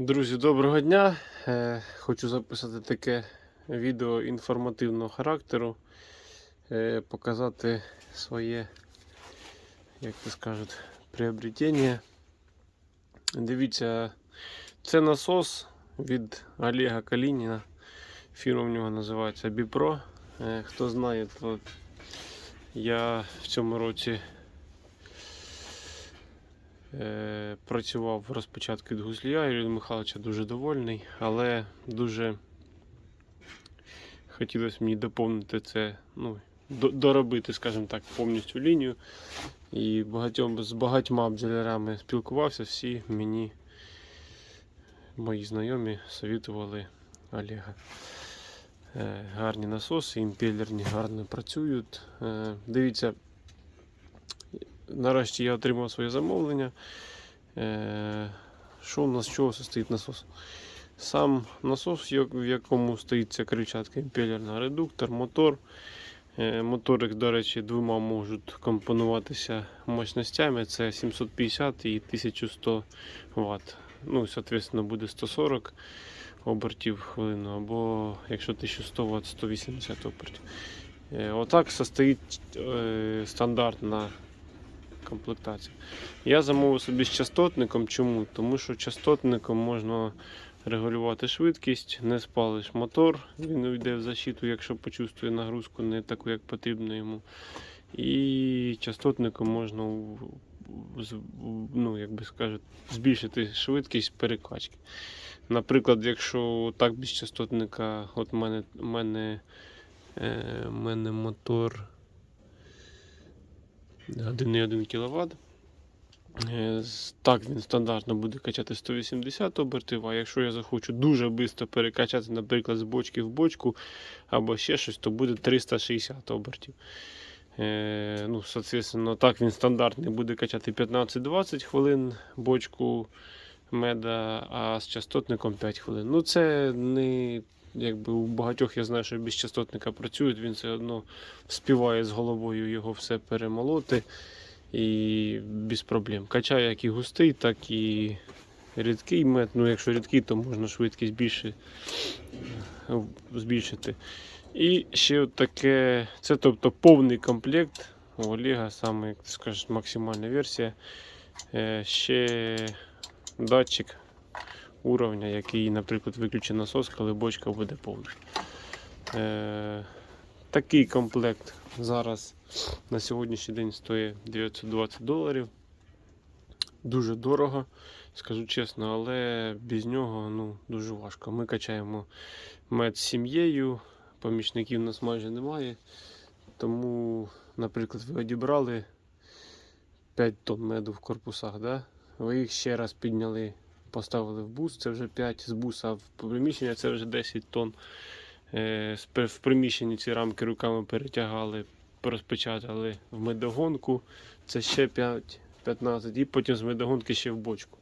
Друзі, доброго дня! Е, Хочу записати таке відео інформативного характеру, е, показати своє, як це скажуть, приобретення. Дивіться, це насос від Олега Калініна. Фірма в нього називається Біпро. Е, Хто знає, то я в цьому році працював розпочатку від гуслія, Юрія Михайловича дуже довольний, але дуже хотілося мені доповнити це, ну, доробити, скажімо так, повністю лінію. І багатьом, з багатьма бджолярами спілкувався, всі мені, мої знайомі, совітували Олега. Е, Гарні насоси, імпелерні гарно працюють. Е, Дивіться, Нарешті я отримав своє замовлення. Е, Що у нас з чого состоїть насос? Сам насос, в якому стоїть ця кричатка імпелерна, редуктор, мотор. Е, Мотори, до речі, двома можуть компонуватися мощностями. Це 750 і 1100 Вт. Ну, соответственно, буде 140 обертів в хвилину, або якщо 1100 Вт, 180 обертів. Е, Отак состоїть стандартна комплектація. Я замовив собі з частотником. Чому? Тому що частотником можна регулювати швидкість, не спалиш мотор, він йде в защиту, якщо почувствує нагрузку не таку, як потрібно йому. І частотником можна ну, як би скажуть, збільшити швидкість перекачки. Наприклад, якщо так без частотника, от мене, мене, е, мене мотор 1,1 кВт. Е, Так він стандартно буде качати 180 обертів, а якщо я захочу дуже швидко перекачати, наприклад, з бочки в бочку або ще щось, то буде 360 обертів. Е, ну, соответственно, так він стандартний буде качати 15-20 хвилин бочку меда, а з частотником 5 хвилин. Ну, це не якби у багатьох я знаю, що без частотника працюють, він все одно співає з головою його все перемолоти і без проблем. Качає як і густий, так і рідкий мед. Ну, якщо рідкий, то можна швидкість більше збільшити. І ще таке, це тобто повний комплект у Олега, саме, скажеш, максимальна версія. Е, Ще датчик уровня, який, наприклад, виключить насос, коли бочка буде повна. Е, такий комплект зараз на сьогоднішній день стоїть 920 доларів. Дуже дорого, скажу чесно, але без нього ну, дуже важко. Ми качаємо мед з сім'єю, помічників у нас майже немає. Тому, наприклад, ви одібрали 5 тонн меду в корпусах, да? ви їх ще раз підняли, поставили в бус, це вже 5 з буса в приміщення, це вже 10 тонн. Е, В приміщенні ці рамки руками перетягали, розпечатали в медогонку, це ще 5, 15, і потім з медогонки ще в бочку.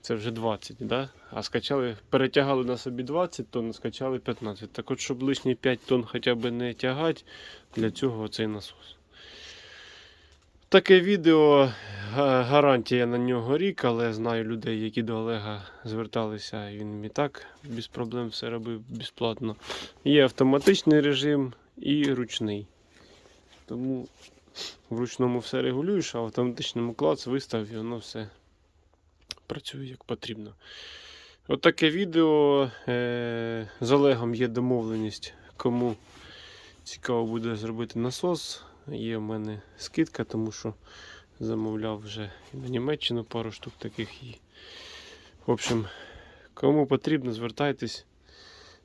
Це вже 20, да? а скачали, перетягали на собі 20 тонн, скачали 15. Так от, щоб лишні 5 тонн хоча б не тягати, для цього цей насос. Таке відео, гарантія на нього рік, але знаю людей, які до Олега зверталися, і він і так без проблем все робив безплатно. Є автоматичний режим і ручний. Тому в ручному все регулюєш, а в автоматичному клац вистав і воно все працює як потрібно. Отаке відео. Е, з Олегом є домовленість, кому цікаво буде зробити насос. Є в мене скидка, тому що замовляв вже і на Німеччину пару штук таких. І, в общем, кому потрібно, звертайтесь.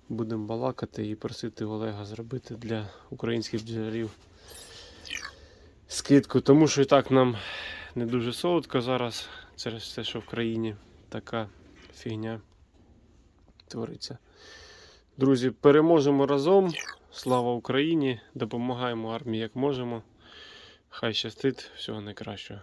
Будемо балакати і просити Олега зробити для українських бджолярів скидку, тому що і так нам не дуже солодко зараз через те, що в країні така фігня твориться. Друзі, переможемо разом. Слава Україні! Допомагаємо армії як можемо. Хай щастить, всього найкращого.